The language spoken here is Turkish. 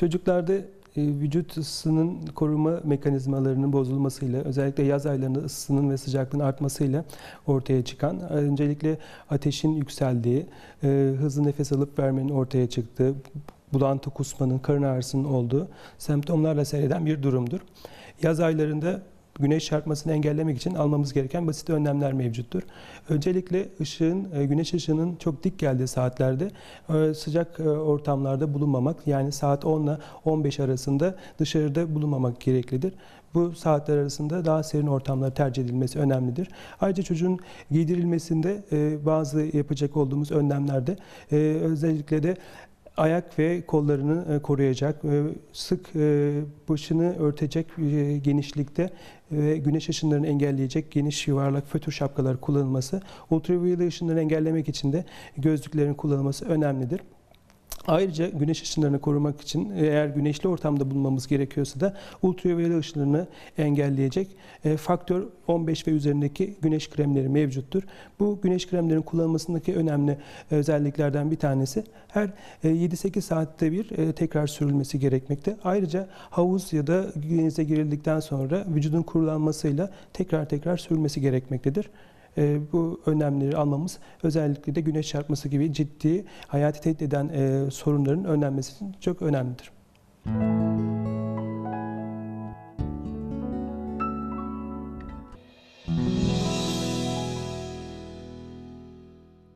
Çocuklarda e, vücut ısısının koruma mekanizmalarının bozulmasıyla, özellikle yaz aylarında ısısının ve sıcaklığın artmasıyla ortaya çıkan, öncelikle ateşin yükseldiği, e, hızlı nefes alıp vermenin ortaya çıktığı, bulantı kusmanın, karın ağrısının olduğu semptomlarla seyreden bir durumdur. Yaz aylarında güneş çarpmasını engellemek için almamız gereken basit önlemler mevcuttur. Öncelikle ışığın, e, güneş ışığının çok dik geldiği saatlerde e, sıcak e, ortamlarda bulunmamak, yani saat 10 ile 15 arasında dışarıda bulunmamak gereklidir. Bu saatler arasında daha serin ortamlar tercih edilmesi önemlidir. Ayrıca çocuğun giydirilmesinde bazı yapacak olduğumuz önlemlerde özellikle de ayak ve kollarını e, koruyacak, sık e, başını örtecek e, genişlikte ve güneş ışınlarını engelleyecek geniş yuvarlak fötür şapkalar kullanılması, ultraviyole ışınları engellemek için de gözlüklerin kullanılması önemlidir. Ayrıca güneş ışınlarını korumak için eğer güneşli ortamda bulunmamız gerekiyorsa da ultraviyole ışınlarını engelleyecek e, faktör 15 ve üzerindeki güneş kremleri mevcuttur. Bu güneş kremlerin kullanılmasındaki önemli özelliklerden bir tanesi her e, 7-8 saatte bir e, tekrar sürülmesi gerekmekte. Ayrıca havuz ya da denize girildikten sonra vücudun kurulanmasıyla tekrar tekrar sürülmesi gerekmektedir. E, bu önlemleri almamız özellikle de güneş çarpması gibi ciddi hayati tehdit eden e, sorunların önlenmesi çok önemlidir.